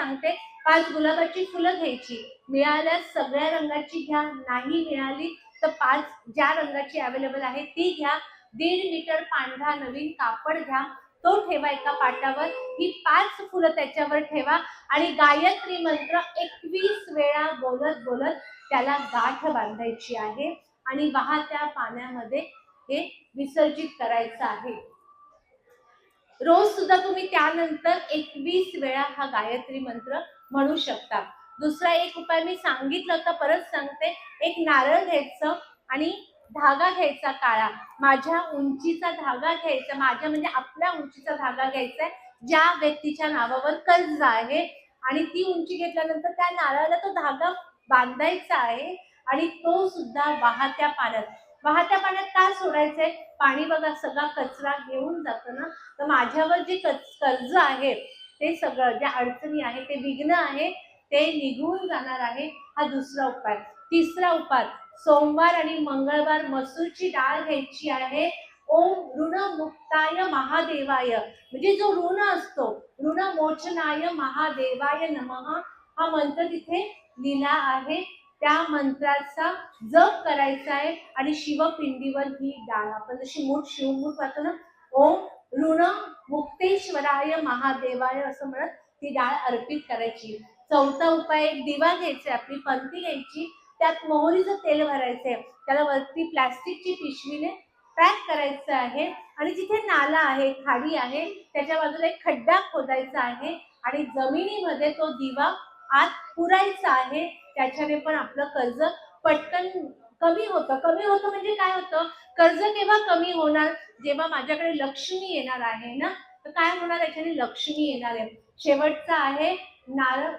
सांगते पाच गुलाबाची फुलं घ्यायची. मिळाल्यास सगळ्या रंगाची घ्या. नाही मिळाली तर पाच ज्या रंगाची अवेलेबल आहे ती घ्या. दीड मीटर पांढरा नवीन कापड घ्या. तो ठेवा एका पाटावर. ही पाच फुलं त्याच्यावर ठेवा आणि गायत्री मंत्र एकवीस वेळा बोलत बोलत त्याला गाठ बांधायची आहे आणि वाहत्या पाण्यामध्ये हे विसर्जित करायचं आहे. रोज सुद्धा तुम्ही त्यानंतर एकवीस वेळा हा गायत्री मंत्र म्हणू शकता. दुसरा एक उपाय मी सांगितलं होता परत सांगते. एक नारळ घ्यायचं आणि धागा घ्यायचा काळा. माझ्या उंचीचा धागा घ्यायचा माझ्या म्हणजे आपल्या उंचीचा धागा घ्यायचा आहे. ज्या व्यक्तीच्या नावावर कर्ज आहे आणि ती उंची घेतल्यानंतर त्या नारळाला तो धागा बांधायचा आहे आणि तो सुद्धा वाहत्या पाण्यात. वाहत्या पाण्यात का सोडायचंय? पाणी बघा सगळा कचरा घेऊन जातं ना तर माझ्यावर जे कच- कर्ज आहे ते सगळं ज्या अडचणी आहे ते विघ्न आहे ते निघून जाणार आहे हा दुसरा उपाय. तिसरा उपाय सोमवार आणि मंगळवार मसूरची डाळ घ्यायची आहे. ओम ऋण मुक्ताय महादेवाय. म्हणजे जो ऋण असतो ऋण मोचनाय महादेवाय नमः हा मंत्र तिथे लिहिला आहे. त्या मंत्राचा जप करायचा आहे आणि शिवपिंडीवर ही डाळ. आपण जशी मूठ शिवमूठ वाचतो ना ओम ऋण मुक्तेश्वराय महादेवाय असं म्हणत ती डाळ अर्पित करायची. चौथा उपाय एक दिवा घ्यायचा आपली पंथी घ्यायची. त्यात मोहरीचं तेल भरायचंय. त्याला वरती प्लास्टिकची पिशवीने पॅक करायचं आहे. आणि जिथे नाला आहे खाडी आहे त्याच्या बाजूला एक खड्डा खोदायचा आहे. आणि जमिनीमध्ये तो दिवा आत पुरायचा आहे. त्याच्याने पण आपलं कर्ज पटकन कमी होतं. कमी होतं म्हणजे काय होतं? कर्ज केव्हा कमी होणार? जेव्हा माझ्याकडे लक्ष्मी येणार आहे ना तर काय होणार याच्याने लक्ष्मी येणार आहे. शेवटचा आहे नारळ.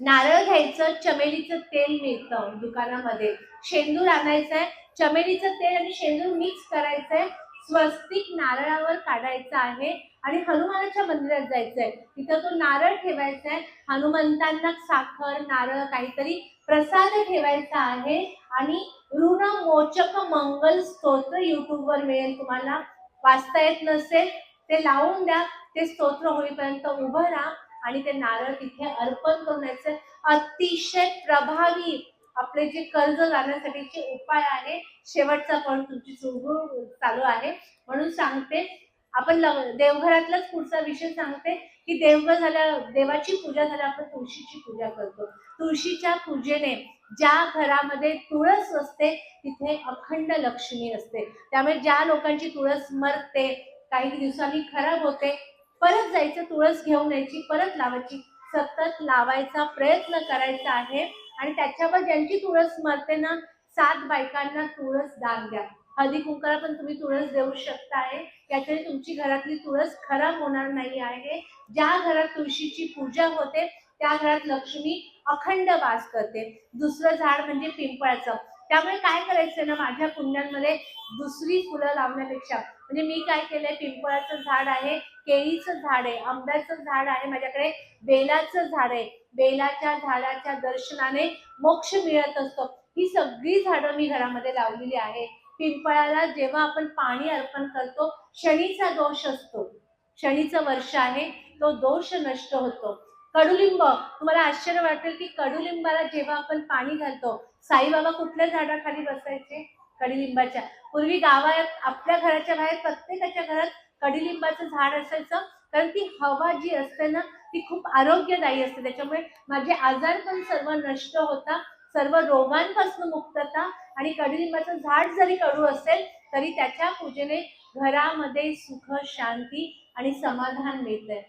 नारळ घ्यायचं चमेलीचं तेल मिळतं दुकानामध्ये. शेंदूर आणायचं आहे चमेलीचं तेल आणि शेंदूर मिक्स करायचंय. स्वस्तिक नारळावर काढायचा आहे आणि हनुमानाच्या मंदिरात जायचंय. तिथं तो नारळ ठेवायचा आहे हनुमंतांना साखर नारळ काहीतरी प्रसाद ठेवायचा आहे. आणि ऋण मोचक मंगल स्तोत्र युट्यूबवर मिळेल. तुम्हाला वाचता येत नसेल ते लावून द्या. ते स्तोत्र होईपर्यंत उभं राहा आणि ते नारळ तिथे अर्पण करून यायचं अतिशय प्रभावी आपले जे कर्ज जाण्यासाठीचे उपाय आहे शेवटचा पण तुमची चुळबुळ चालू आहे. म्हणून सांगते आपण देवघरातलाच पुढचा विषय सांगते की देवघर झाल्या देवाची पूजा झाल्या आपण तुळशीची पूजा करतो. तुळशीच्या पूजेने ज्या घरामध्ये तुळस असते तिथे अखंड लक्ष्मी असते. त्यामुळे ज्या लोकांची तुळस मरते काही दिवसांनी खराब होते परत जायचं तुळस घेऊन यायची परत लावायची सतत लावायचा प्रयत्न करायचा आहे. आणि त्याच्यावर ज्यांची तुळस मरते ना सात बायकांना तुळस दान द्या. हळदी कुंकाला पण तुम्ही तुळस देऊ शकता आहे याच्याने तुमची घरातली तुळस खराब होणार नाही आहे. ज्या घरात तुळशीची पूजा होते त्या घरात लक्ष्मी अखंड वास करते. दुसरं झाड म्हणजे पिंपळाचं. त्यामुळे काय करायचं ना माझ्या कुंड्यांमध्ये दुसरी फुलं लावण्यापेक्षा म्हणजे मी काय केलंय पिंपळाचं झाड आहे केळीचं झाड आहे आंब्याचं झाड आहे माझ्याकडे बेलाचं झाड आहे. बेलाच्या झाडाच्या दर्शनाने मोक्ष मिळत असतो. ही सगळी झाडं मी घरामध्ये लावलेली आहे. पिंपळाला जेव्हा आपण पाणी अर्पण करतो शनीचा दोष असतो. शनीचं वर्ष आहे तो दोष नष्ट होतो. कडुलिंब तुम्हाला आश्चर्य वाटेल की कडुलिंबाला जेव्हा आपण पाणी घालतो साईबाबा कुठल्या झाडाखाली बसायचे? कडुलिंबाच्या. पूर्वी गावात आपल्या घराच्या बाहेर प्रत्येकाच्या घरात कडुलिंबाचं झाड असायचं. कारण ती हवा जी असते ना ती खूप आरोग्यदायी असते. त्याच्यामुळे माझे आजार पण सर्व नष्ट होता. सर्व रोगांपासून मुक्तता. आणि कडुलिंबाचं झाड जरी कडू असेल तरी त्याच्या पूजेने घरामध्ये सुख शांती आणि समाधान मिळतंय.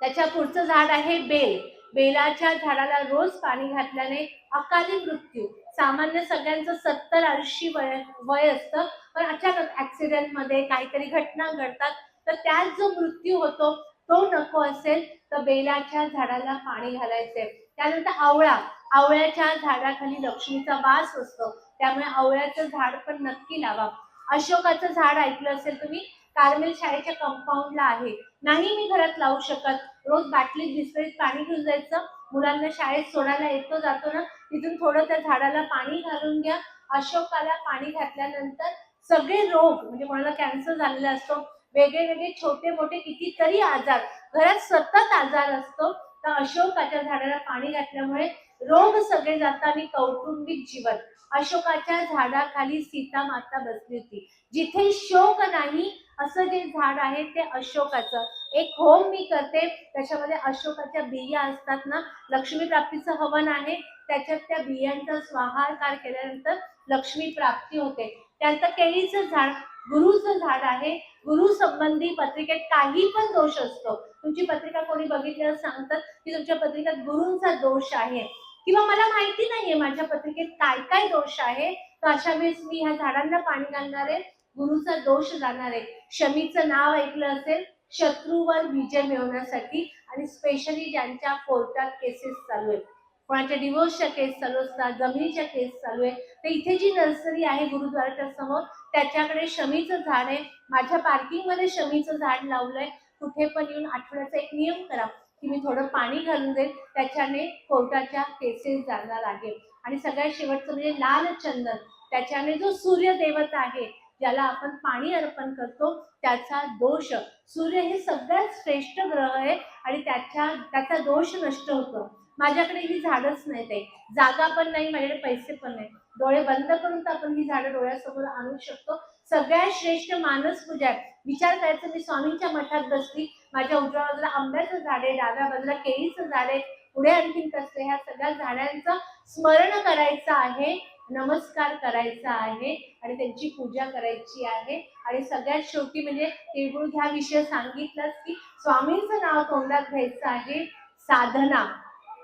त्याच्या पुढचं झाड आहे बेल. बेलाच्या झाडाला रोज पाणी घातल्याने अकाली मृत्यू. सामान्य सगळ्यांचं सत्तर ऐंशी वय वय असतं. पण अचानक ऍक्सिडेंटमध्ये काहीतरी घटना घडतात. तर त्यात जो मृत्यू होतो तो नको असेल तर बेलाच्या झाडाला पाणी घालायचे त्यानंतर आवळा. आवळ्याच्या झाडाखाली लक्ष्मीचा वास असतो. त्यामुळे आवळ्याचं झाड पण नक्की लावा. अशोकाचं झाड ऐकलं असेल तुम्ही? कार्मेल शाळेच्या कंपाऊंडला आहे. नाही मी घरात लावू शकत. रोज बाटलीत बिस्लरीत पाणी घेऊन जायचं. मुलांना शाळेत सोडायला येतो जातो ना. तिथून थोडं त्या झाडाला पाणी घालून घ्या. अशोकाला पाणी घातल्यानंतर सगळे रोग म्हणजे कोणाला कॅन्सर झालेला असतो वेगळे वेगळे छोटे मोठे कितीतरी आजार घरात सतत आजार असतो. तर अशोकाच्या झाडाला पाणी घातल्यामुळे रोग सगळे जातात आणि कौटुंबिक जीवन. अशोकाच्या झाडाखाली सीता माता बसली होती. जिथे शोक नाही असं जे झाड आहे ते अशोकाचं. एक होम मी करते त्याच्यामध्ये अशोकाच्या बिया असतात ना लक्ष्मी प्राप्तीचं हवन आहे त्याच्यात त्या बियांचा स्वाहाकार केल्यानंतर लक्ष्मी प्राप्ती होते. त्यानंतर केळीचं झाड गुरुचं झाड आहे गुरु संबंधी पत्रिकेत काही पण दोष असतो. तुमची पत्रिका कोणी बघितल्यावर सांगतात की तुमच्या पत्रिकेत गुरूंचा दोष आहे. किंवा मला माहिती नाहीये माझ्या पत्रिकेत काय काय दोष आहे तर अशा वेळेस मी ह्या झाडांना पाणी घालणार आहे. गुरुचा दोष जाणार आहे. शमीचं नाव ऐकलं असेल शत्रूवर विजय मिळवण्यासाठी आणि स्पेशली ज्यांच्या कोर्टात केसेस चालू आहेत. कोणाच्या डिवोर्सच्या केस चालू असतात जमिनीच्या केस चालू आहे तर इथे जी नर्सरी आहे गुरुद्वाराच्या समोर त्याच्याकडे शमीचं झाड आहे. माझ्या पार्किंगमध्ये शमीचं झाड लावलंय. कुठे पण येऊन आठवड्याचा एक नियम करा की मी थोडं पाणी घालून देईल त्याच्याने कोर्टाच्या केसेस जाणार आहे आणि सगळ्यात शेवटचं म्हणजे लाल चंदन. त्याच्याने जो सूर्य देवता आहे ज्याला आपण पाणी अर्पण करतो त्याचा दोष. सूर्य हे सगळ्यात श्रेष्ठ ग्रह आहे आणि त्याच्या त्याचा दोष नष्ट होतो. माझ्याकडे ही झाडच नाही ते जागा पण नाही माझ्याकडे पैसे पण नाही. डोळे बंद करून तर आपण ही झाडं डोळ्यासमोर आणू शकतो. सगळ्यात श्रेष्ठ मानस पूजा आहे. विचार करायचं मी स्वामींच्या मठात बसली. माझ्या उजव्या बाजूला आंब्याचं झाड आहे डाव्या बाजूला केळीचं झाड आहे. पुढे आणखीन कसं ह्या सगळ्या झाडांचं स्मरण करायचं आहे. नमस्कार करायचा आहे आणि त्यांची पूजा करायची आहे. आणि सगळ्यात शेवटी म्हणजे तिळगुळ ह्या विषय सांगितलाच की स्वामींचं नाव तोंडात घ्यायचं आहे साधना.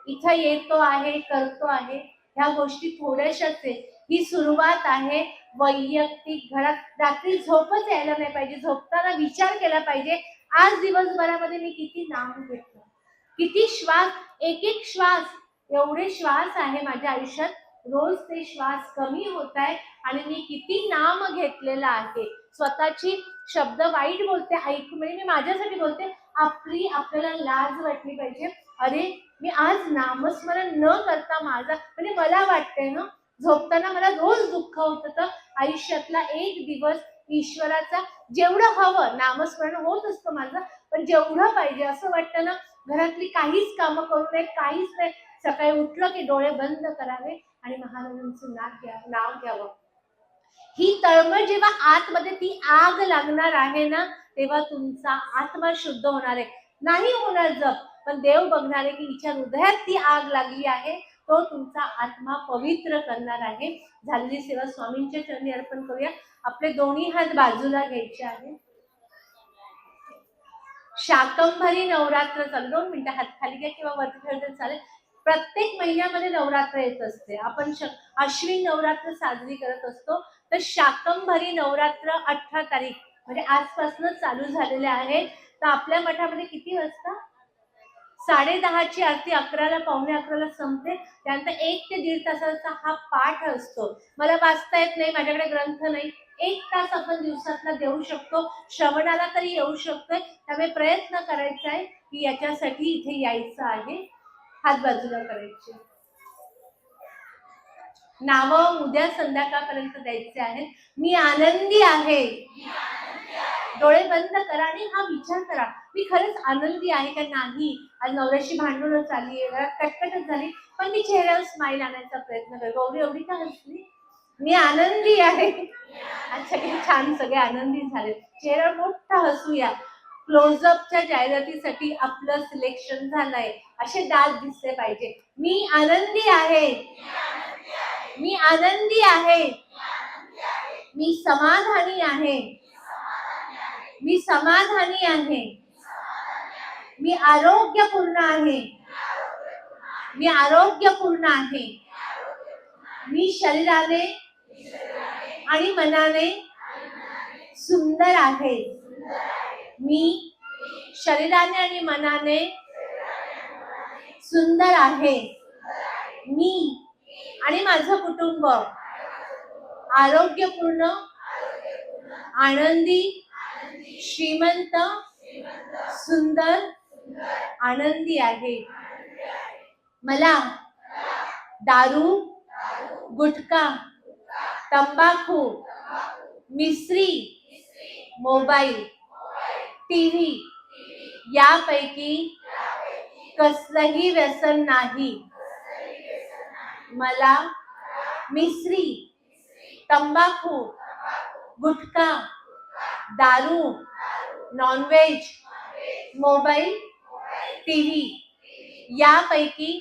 इथं येतो आहे करतो आहे. ह्या गोष्टी थोड्याशाच आहे ही सुरुवात आहे वैयक्तिक घरात. रात्री झोपच यायला नाही पाहिजे. झोपताना विचार केला पाहिजे. आज दिवसभरामध्ये मी किती नाम घेतलं. किती श्वास एक एक श्वास. एवढे श्वास आहे माझ्या आयुष्यात. रोज ते श्वास कमी होत आहे आणि मी किती नाम घेतलेलं आहे. स्वतःची शब्द वाईट बोलते ऐक म्हणजे मी माझ्यासाठी बोलते आपली आपल्याला लाज वाटली पाहिजे. अरे मी आज नामस्मरण न करता माझा म्हणजे मला वाटतंय ना झोपताना मला रोज दुःख होत तर आयुष्यातला एक दिवस ईश्वराचा जेवढं हवं नामस्मरण होत असतं माझं पण जेवढं पाहिजे असं वाटतं ना घरातली काहीच कामं करू नये काहीच नाही. सकाळी उठलं की डोळे बंद करावे आणि महाराजांचं नाव घ्या नाव घ्यावं. ही तळमळ जेव्हा आतमध्ये ती आग लागणार आहे ना तेव्हा तुमचा आत्मा शुद्ध होणार आहे. नाही होणार जप पण देव बघणार आहे की हिच्या हृदयात ती आग लागली आहे तो तुमचा आत्मा पवित्र करणार आहे. झालेली सेवा स्वामींच्या चरणी अर्पण करूया. आपले दोन्ही हात बाजूला घ्यायचे आहे शाकंभरी नवरात्र चालू. दोन मिनिटं हात खाली घ्या किंवा वरती चालेल. प्रत्येक महिन्यामध्ये नवरात्र येत असते. आपण अश्विन नवरात्र साजरी करत असतो. तर शाकंभरी नवरात्र अठरा तारीख म्हणजे आजपासूनच चालू झालेले आहे तर आपल्या मठामध्ये किती वाजता? साडे दहाची आरती अकराला पावणे अकराला संपते. त्यानंतर एक ते दीड तासाचा हा पाठ असतो. मला वाचता येत नाही माझ्याकडे ग्रंथ नाही. एक तास आपण दिवसातला देऊ शकतो. श्रवणाला तरी येऊ शकतोय. त्यामुळे प्रयत्न करायचा आहे की याच्यासाठी इथे यायचं आहे. हात बाजूला करायचे. नाव उद्या संध्याकाळपर्यंत द्यायचे आहेत मी आनंदी आहे. डोळे बंद करा आणि हा विचार करा. मी खरंच आनंदी आहे का नाही? आज नवऱ्याशी भांडणच आली कटकटच झाली. पण मी चेहऱ्यावर स्माईल आणायचा प्रयत्न करतो गौरी एवढी का हसली? मी आनंदी आहे. अच्छा किती छान सगळे आनंदी झाले. चेहऱ्यावर मोठा हसूया. क्लोजअपच्या जाहिरातीसाठी आपलं सिलेक्शन झालंय. असे डाग दिसले पाहिजे मी आनंदी आहे. मी आनंदी आहे. मी समाधानी आहे. मी समाधानी आहे. मी आरोग्यपूर्ण आहे. मी आरोग्यपूर्ण आहे. मी शरीराने आणि मनाने सुंदर आहे. मी शरीराने आणि मनाने सुंदर आहे. मी आणि माझं कुटुंब आरोग्यपूर्ण आनंदी श्रीमंत सुंदर आनंदी आहे. मला दारू गुटखा तंबाखू मिस्री मोबाईल टीव्ही यापैकी कसलंही व्यसन नाही. मला मिसरी तंबाखू गुटखा दारू नॉनव्हेज मोबाईल टीव्ही यापैकी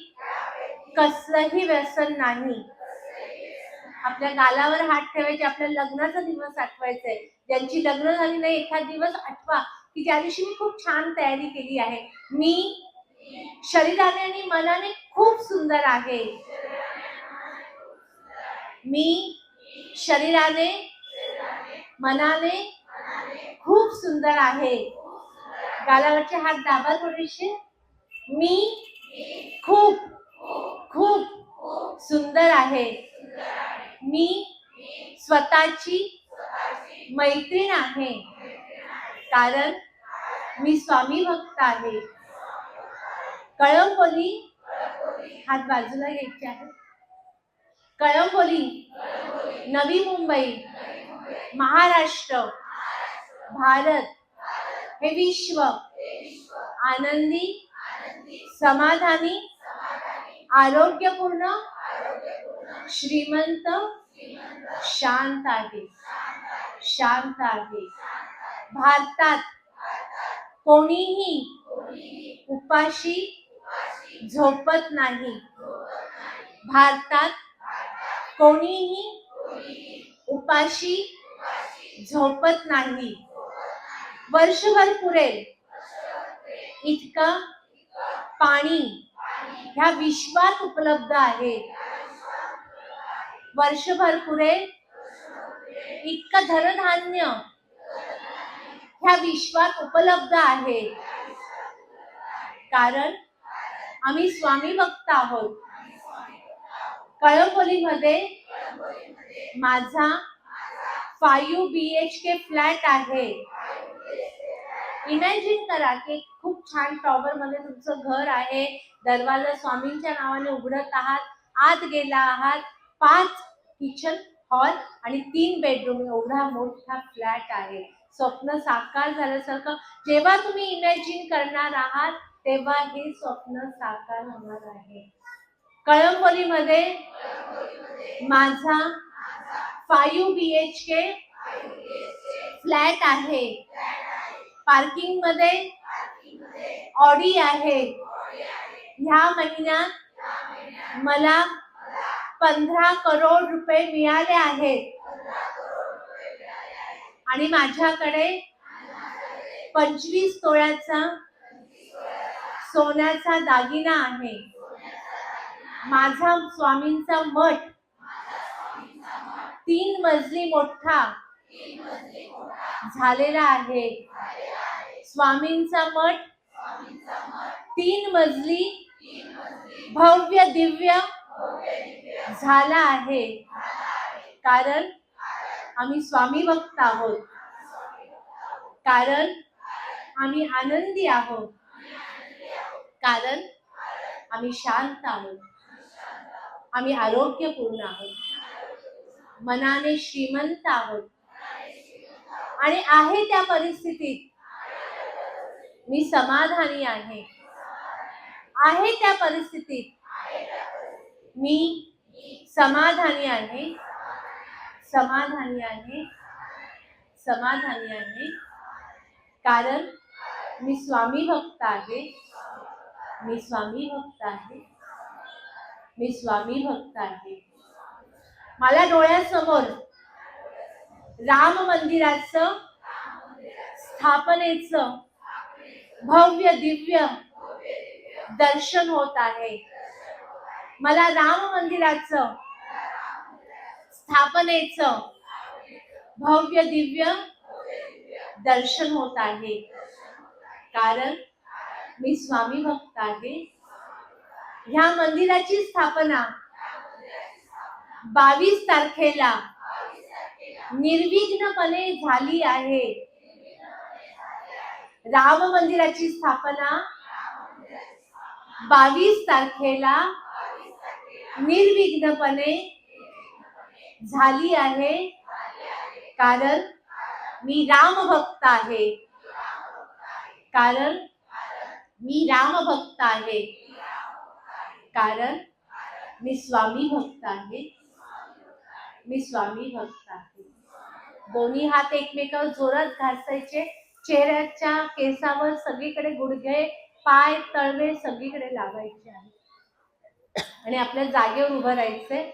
कसलंही व्यसन नाही. आपल्या गालावर हात ठेवायचे आपल्या लग्नाचा दिवस आठवायचा आहे. ज्यांची लग्न झाली नाही एखाद दिवस आठवा. की ज्या दिवशी मी खूप छान तयारी केली आहे. मी शरीराने आणि मनाने खूप सुंदर आहे. मी शरीराने मनाने खूप सुंदर आहे. गालावरचे हात दाबा थोडेसे. मी खूप खूप सुंदर आहे. मी स्वतःची मैत्रीण आहे. कारण मी स्वामी भक्त आहे. कळंबोली हात बाजूला घ्यायचे आहे कळंबोली नवी मुंबई महाराष्ट्र भारत हे विश्व आनंदी समाधानी आरोग्यपूर्ण श्रीमंत शांत आहे. शांत आहे. भारतात कोणीही उपाशी झोपत नाही. भारतात कोणीही उपाशी झोपत नाही. वर्षभर पुरेल इतका पाणी ह्या विश्वात उपलब्ध आहे. वर्षभर पुरेल इतकं धनधान्य ह्या विश्वात उपलब्ध आहे. कारण आम्ही स्वामी भक्त आहोत. कळंबोलीमध्ये माझा five B H K flat आहे. इमॅजिन करा की खूप छान टॉवर मध्ये तुमचं घर आहे. दरवाजा स्वामींच्या नावाने उघडत आहात. आत गेला आहात. पाच किचन हॉल आणि तीन बेडरूम एवढा मोठा फ्लॅट आहे. स्वप्न साकार झाल्यासारखं. जेव्हा तुम्ही इमॅजिन करणार आहात तेव्हा हे स्वप्न साकार होणार आहे. कळंबोलीमध्ये माझा five B H K flat आहे. पार्किंगमध्ये ऑडी आहे. ह्या महिन्यात मला पंधरा करोड रुपये मिळाले आहेत. आणि माझ्याकडे पंचवीस तोळ्याचा सोन्याचा दागिना आहे. माझा स्वामींचा मठ तीन मजली मोठा झालेला आहे. स्वामींचा मठ तीन मजली भव्य दिव्य झाला आहे. कारण आम्ही स्वामी भक्त आहोत. कारण आम्ही आनंदी आहोत. कारण आम्ही शांत आहोत. आम्ही आरोग्यपूर्ण आहोत. मनाने श्रीमंत आहोत. आणि आहे त्या परिस्थितीत मी समाधानी आहे. आहे त्या परिस्थितीत मी समाधानी आहे. समाधानी आहे. समाधानी आहे. कारण मी स्वामी भक्त आहे. मी स्वामी भक्त आहे. मी स्वामी भक्त आहे. मला डोळ्यासमोर राम मंदिराचं स्थापनेचं भव्य दिव्य दर्शन होत आहे. मला राम मंदिराचं स्थापनेचं भव्य दिव्य दर्शन होत आहे. कारण मी स्वामी भक्त आहे. ह्या मंदिराची स्थापना बावीस तारखेला निर्विघ्नपणे झाली आहे. राम मंदिराची स्थापना बावीस तारखेला निर्विघ्नपणे झाली आहे. कारण मी राम भक्त आहे. कारण मी राम भक्त आहे. कारण मी स्वामी भक्त आहे. मी स्वामी भक्त आहे. दोन्ही हात एकमेकावर जोरात घासायचे. चेहऱ्याच्या केसावर सगळीकडे गुडघे पाय तळवे सगळीकडे लावायचे आहे आणि आपल्या जागेवर उभं राहायचंय.